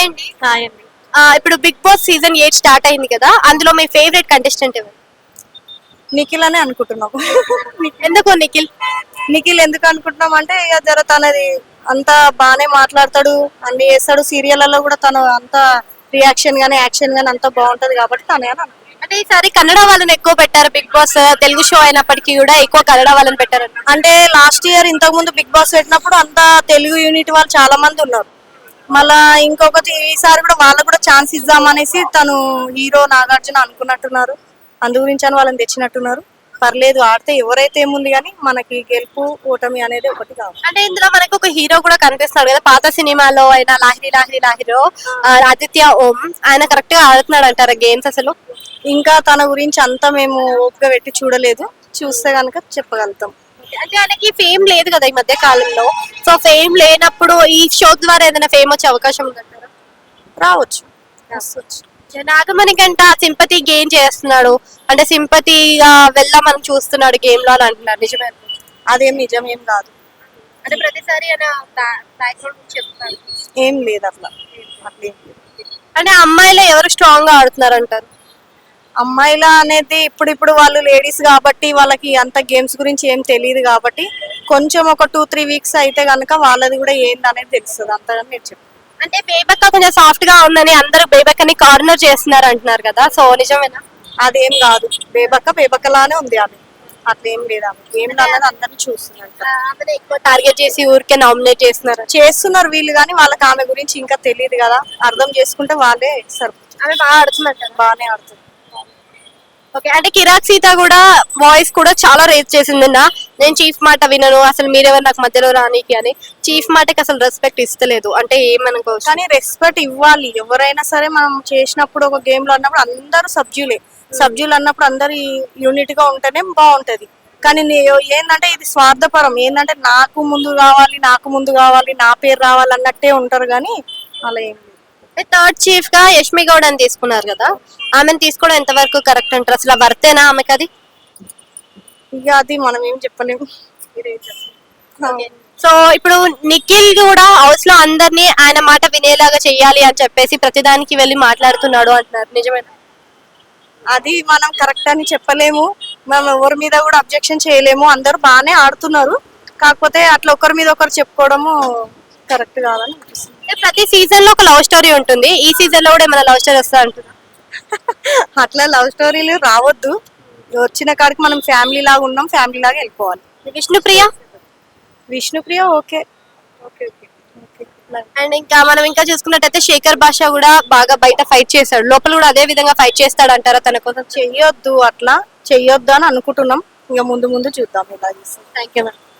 Hi అండి hi అండి ఆ, ఇప్పుడు Bigg Boss season eight start అయింది కదా అందులో మీ ఫేవరెట్ కంటెస్టెంట్ ఎవరు? నిఖిల్ అనే అనుకుంటున్నాం ఎందుకు నిఖిల్? నిఖిల్ ఎందుకు అనుకుంటున్నాం అంటే ఇక జర తనది అంతా బాగానే మాట్లాడతాడు అన్ని చేస్తాడు. సీరియళ్ళలో కూడా తను అంత రియాక్షన్ గానీ యాక్షన్ గానీ అంతా బాగుంటది కాబట్టి తనే అని. అంటే ఈసారి కన్నడ వాళ్ళని ఎక్కువ పెట్టారు బిగ్ బాస్ తెలుగు షో అయినప్పటికీ కూడా ఎక్కువ కన్నడ వాళ్ళని పెట్టారు అంటే లాస్ట్ ఇయర్ ఇంతకు ముందు బిగ్ బాస్ పెట్టినప్పుడు అంతా తెలుగు యూనిట్ వాళ్ళు చాలా మంది ఉన్నారు. మళ్ళా ఇంకొకటి ఈసారి కూడా వాళ్ళకు కూడా ఛాన్స్ ఇద్దామనేసి తను హీరో నాగార్జున అనుకున్నట్టున్నారు. అందు గురించి అని వాళ్ళని తెచ్చినట్టున్నారు. పర్లేదు ఆడితే ఎవరైతే ఏముంది కానీ మనకి గెలుపు ఓటమి అనేది ఒకటి కావాలి. అంటే ఇందులో మనకు ఒక హీరో కూడా కనిపిస్తాడు కదా పాత సినిమాలో అయినా లాహిరి లాహిరి లాహిరో ఆదిత్య ఓం ఆయన కరెక్ట్గా ఆడుతున్నాడు అంటారా గేమ్స్ అసలు? ఇంకా తన గురించి అంతా మేము ఓపిక పెట్టి చూడలేదు. చూస్తే కనుక చెప్పగలుగుతాం. అంటే ఆయనకి ఫేమ్ లేదు కదా ఈ మధ్య కాలంలో. సో ఫేమ్ లేనప్పుడు ఈ షో ద్వారా ఏదైనా ఫేమ్ వచ్చే అవకాశం ఉందంటారా? రావచ్చు. వస్తొచ్చు. నాగమణి కంట సింపతి గెయిన్ చేస్తున్నాడు. అంటే సింపతిగా వెళ్ళమని చూస్తున్నాడు గేమ్లో అని అంటున్నారు. నిజమే అదేం నిజం ఏం కాదు. అంటే ప్రతిసారి ఆయన బ్యాక్గ్రౌండ్ చెప్తారు. ఏం లేదు అట్లా. అట్లేం లేదు. అంటే అమ్మాయిలు ఎవరు స్ట్రాంగ్గా ఆడుతున్నారు అంటారు అమ్మాయిల అనేది ఇప్పుడు ఇప్పుడు వాళ్ళు లేడీస్ కాబట్టి వాళ్ళకి అంత గేమ్స్ గురించి ఏం తెలియదు కాబట్టి కొంచెం ఒక టూ త్రీ వీక్స్ అయితే కనుక వాళ్ళది కూడా ఏంది అనేది తెలుస్తుంది. అంతగా నేను చెప్పాను అంటే బేబక్క కొంచెం సాఫ్ట్గా ఉందని అందరూ బేబక్కని కార్నర్ చేస్తున్నారు అంటున్నారు కదా. సో నిజమేనా? అదేం కాదు. బేబక్క బేబక్కలానే ఉంది ఆమె. అట్లేం లేదు ఆమె. ఏం అన్నది అందరిని చూస్తున్నారు ఎక్కువ టార్గెట్ చేసి ఊరికే నామినేట్ చేస్తున్నారు. చేస్తున్నారు వీళ్ళు కానీ వాళ్ళకి ఆమె గురించి ఇంకా తెలియదు కదా. అర్థం చేసుకుంటే వాళ్ళే సరిపోతుంది ఆమె బాగా ఆడుతున్నారు బాగానే ఆడుతుంది. ఓకే అంటే కిరాక్ సీత కూడా వాయిస్ కూడా చాలా రేజ్ చేసింది నిన్న నేను చీఫ్ మాట వినను అసలు మీరెవరు నాకు మధ్యలో రానికి అని. చీఫ్ మాటకి అసలు రెస్పెక్ట్ ఇస్తలేదు. అంటే ఏమనుకో కానీ రెస్పెక్ట్ ఇవ్వాలి. ఎవరైనా సరే మనం చేసినప్పుడు ఒక గేమ్లో అన్నప్పుడు అందరూ సబ్జులే సబ్జులు అన్నప్పుడు అందరు యూనిట్గా ఉంటేనే బాగుంటది. కానీ ఏంటంటే ఇది స్వార్థపరం. ఏంటంటే నాకు ముందు కావాలి నాకు ముందు కావాలి నా పేరు రావాలి అన్నట్టే ఉంటారు కానీ అలా ఏం థర్డ్ చీఫ్గా యష్మి గౌడ్ అని తీసుకున్నారు కదా. ఆమెను తీసుకోవడం ఎంతవరకు కరెక్ట్ అంటారు? అసలు వర్తేనా ఆమెకి అది? ఇక అది మనం ఏం చెప్పలేము. సో ఇప్పుడు నిఖిల్ కూడా హౌస్లో అందరినీ ఆయన మాట వినేలాగా చెయ్యాలి అని చెప్పేసి ప్రతిదానికి వెళ్ళి మాట్లాడుతున్నాడు అంటున్నారు. నిజమేనా? అది మనం కరెక్ట్ అని చెప్పలేము. మనం ఎవరి మీద కూడా అబ్జెక్షన్ చేయలేము. అందరూ బాగానే ఆడుతున్నారు. కాకపోతే అట్లా ఒకరి మీద ఒకరు చెప్పుకోవడము కరెక్ట్ అనిపిస్తుంది. అంటే ప్రతి సీజన్లో ఒక లవ్ స్టోరీ ఉంటుంది. ఈ సీజన్లో కూడా ఏమైనా లవ్ స్టోరీ వస్తా అంటున్నారు అట్లా లవ్ స్టోరీలు రావద్దు. వచ్చిన కాడికి మనం ఫ్యామిలీ లాగా ఉన్నాం ఫ్యామిలీ లాగా వెళ్ళిపోవాలి. Vishnupriya? Vishnupriya okay. Okay and ఇంకా మనం ఇంకా చూసుకున్నట్టయితే శేఖర్ భాష కూడా బాగా బయట ఫైట్ చేశాడు. లోపల కూడా అదే విధంగా ఫైట్ చేస్తాడు అంటారా తన కోసం? చెయ్యొద్దు అట్లా. చెయ్యొద్దు అని అనుకుంటున్నాం. ఇంకా ముందు ముందు చూద్దాం ఇలా చేస్తాం థ్యాంక్ యూ